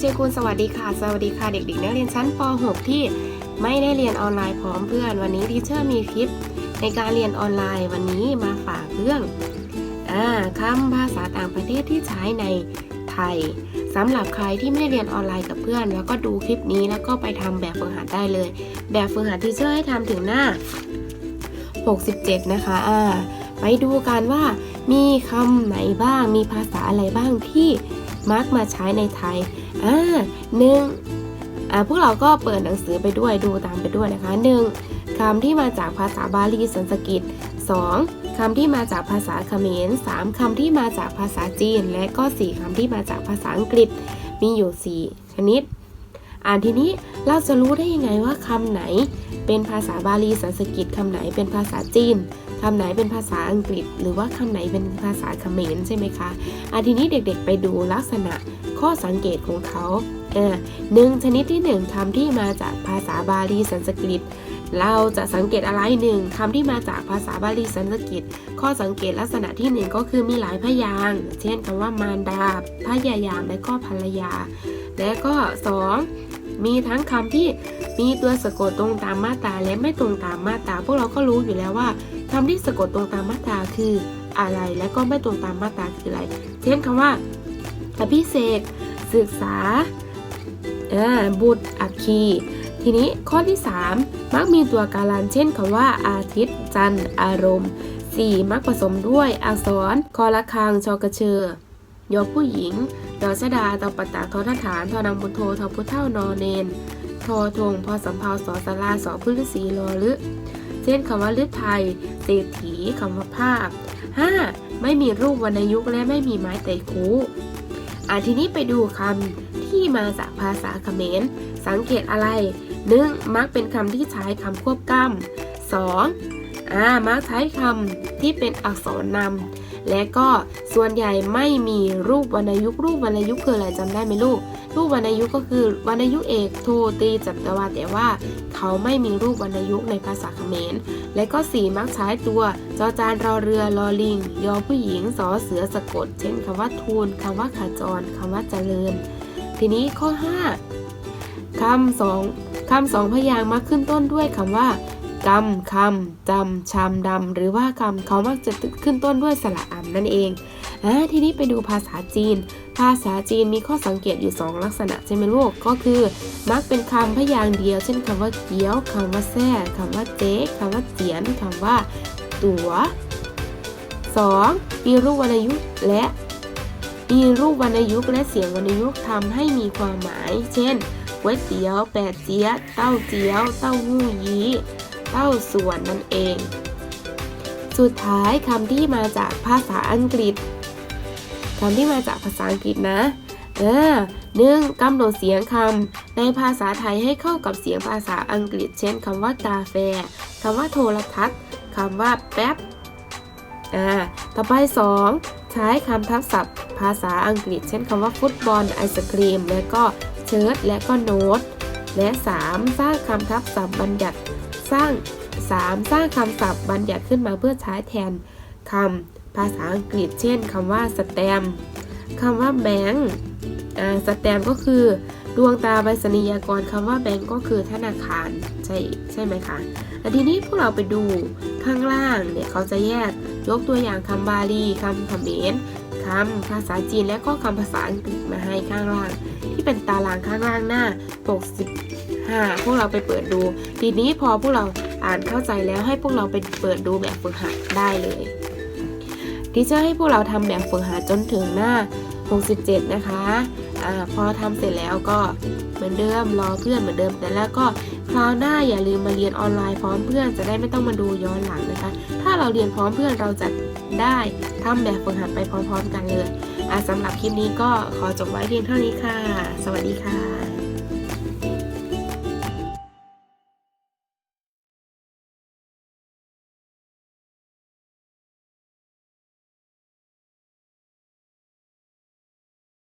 เชียกุลสวัสดีค่ะ สวัสดีค่ะเด็กๆนักเรียนชั้นป .6 ที่ไม่ได้เรียนออนไลน์พร้อมเพื่อน วันนี้ทีเชอร์มีคลิป ในการเรียนออนไลน์วันนี้มาฝากเรื่องอ่าคำภาษาต่างประเทศที่ใช้ในไทยสำหรับใครที่ไม่ได้เรียนออนไลน์กับเพื่อน แล้วก็ดูคลิปนี้แล้วก็ไปทำแบบฝึกหัดได้เลย แบบฝึกหัดทีเชอร์ให้ทำถึงหน้า 67 นะคะอ่าไปดูกันว่ามีคำไหนบ้างมีภาษาอะไรบ้างที่ มักมาใช้ในไทยอ่าหนึ่งอ่าพวกเราก็เปิดหนังสือไปด้วยดูตามไปด้วยนะคะหนึ่งคำที่มาจากภาษาบาลีสันสกฤตสองคำที่มาจากภาษาเขมรสามคำที่มาจากภาษาจีน และก็สี่คำที่มาจากภาษาอังกฤษมีอยู่สี่ชนิด อ่านทีนี้เราจะรู้ได้ยังไงว่าคำไหนเป็นภาษาบาลีสันสกฤตคำไหนเป็นภาษาจีนคำไหนเป็นภาษาอังกฤษ หรือว่าคำไหนเป็นภาษาเขมรใช่ไหมคะอะทีนี้เด็กๆไปดูลักษณะข้อสังเกตของเขา หนึ่งชนิดที่หนึ่งคำที่มาจากภาษาบาลีสันสกฤต เราจะสังเกตอะไรหนึ่งคำที่มาจากภาษาบาลีสันสกฤต ข้อสังเกตลักษณะที่หนึ่งก็คือมีหลายพยางค์เช่นคำว่ามารดาพยายามและก็ภรรยา และก็สองมีทั้งคำที่มีตัวสะกดตรงตามมาตราและไม่ตรงตามมาตราพวกเราก็รู้อยู่แล้วว่าคำที่สะกดตรงตามมาตราคืออะไร และก็ไม่ตรงตามมาตราคืออะไร เช่นคำว่าอภิเษกศึกษา บุตรอัคคี ทีนี้ข้อที่ 3 มักมีตัวการันเช่นคำว่า อาทิตย์ จันทร์ อารมณ์ 4. มักผสมด้วยอักษร คอละคางชอกระเชอยอผู้หญิงดอชดาตอปตะทอทฐาน ทอนังบุญโททอพุเท่านอเนน ทอทง พอสำเพาสอสลาสอพื้นสีลอลึเช่นคำว่าลึไทยเศรษฐีคำว่าภาพ 5. ไม่มีรูปวรรณยุกต์และไม่มีไม้ไต่คู อะทีนี้ไปดูคำที่มาจากภาษาเขมร สังเกตอะไร 1. มักเป็นคำที่ใช้คำควบกล้ำ 2. อ่ามักใช้คำที่เป็นอักษรนำและก็ส่วนใหญ่ไม่มีรูปวรรณยุกต์รูปวรรณยุกต์คืออะไรจำได้ไหมลูก รูปวรรณยุกต์ก็คือวรรณยุกต์เอกโทตีจัตวาแต่ว่า เขาไม่มีรูปวรรณยุกต์ในภาษาเขมร และก็สี่มักใช้ตัวจอจานรอเรือรอลิง ยอผู้หญิงสอเสือสะกด เช่นคำว่าทูลคำว่าขาจรคำว่าเจริญ ทีนี้ข้อ 5คำสองคำสองพยางค์มักขึ้นต้นด้วยคำว่ากำคำจำชามดำหรือว่าคำเขามักจะขึ้นต้นด้วยสระอ่ำนั่นเอง ทีนี้ไปดูภาษาจีน ภาษาจีนมีข้อสังเกตอยู่ 2 ลักษณะใช่ไหมลูก ก็คือ มักเป็นคำพยางค์เดียว เช่นคำว่าเกี๊ยวคำว่าแซ่คำว่าเจ๊คำว่าเจียนคำว่า ตั๋ว 2. มีรูปวรรณยุกต์และมีรูปวรรณยุกต์และเสียงวรรณยุกต์ทำให้มีความหมาย เช่นก๋วยเตี๋ยวแปดเจี๊ยเต้าเจี้ยว เต้าหู้ยี้ เต้าส่วนนั่นเอง สุดท้ายคำที่มาจากภาษาอังกฤษ คำที่มาจากภาษาอังกฤษนะ เออหนึ่งกำหนดเสียงคำในภาษาไทยให้เข้ากับเสียงภาษาอังกฤษ เช่นคำว่ากาแฟคำว่าโทรทัศน์คำว่าแป๊บอ่าต่อไป 2 ใช้คำทับศัพท์ ภาษาอังกฤษ เช่นคำว่าฟุตบอลไอศครีม และก็เชิ้ตและก็โน้ต และ 3 สร้างคำทับศัพท์บัญญัติสร้าง 3 สร้างคำศัพท์บัญญัติขึ้นมาเพื่อใช้แทนคำ ภาษาอังกฤษ เช่นคำว่าสแตมคำว่าแบงก์สแตมก็คือดวงตาใบสนียากรคำว่าแบงก์ก็คือธนาคารใช่ใช่ไหมคะอันทีนี้พวกเราไปดูข้างล่างเนี่ยเขาจะแยกยกตัวอย่างคำบาลีคำเขมรคำภาษาจีนและก็คำภาษาอังกฤษมาให้ข้างล่าง ที่เป็นตารางข้างล่างหน้า 65 พวกเราไปเปิดดู ทีนี้พอพวกเราอ่านเข้าใจแล้วให้พวกเราไปเปิดดูแบบฝึกหัดได้เลย ทีเชอร์ให้พวกเราทำแบบฝึกหัดจนถึงหน้า 67 นะคะอ่าพอทำเสร็จแล้วก็เหมือนเดิมรอเพื่อนเหมือนเดิม แต่แล้วก็คราวหน้าอย่าลืมมาเรียนออนไลน์พร้อมเพื่อนจะได้ไม่ต้องมาดูย้อนหลังนะคะ ถ้าเราเรียนพร้อมเพื่อนเราจะได้ทำแบบฝึกหัดไปพร้อม ๆ กันเลยอะสำหรับคลิปนี้ก็ขอจบไว้เพียงเท่านี้ค่ะ สวัสดีค่ะ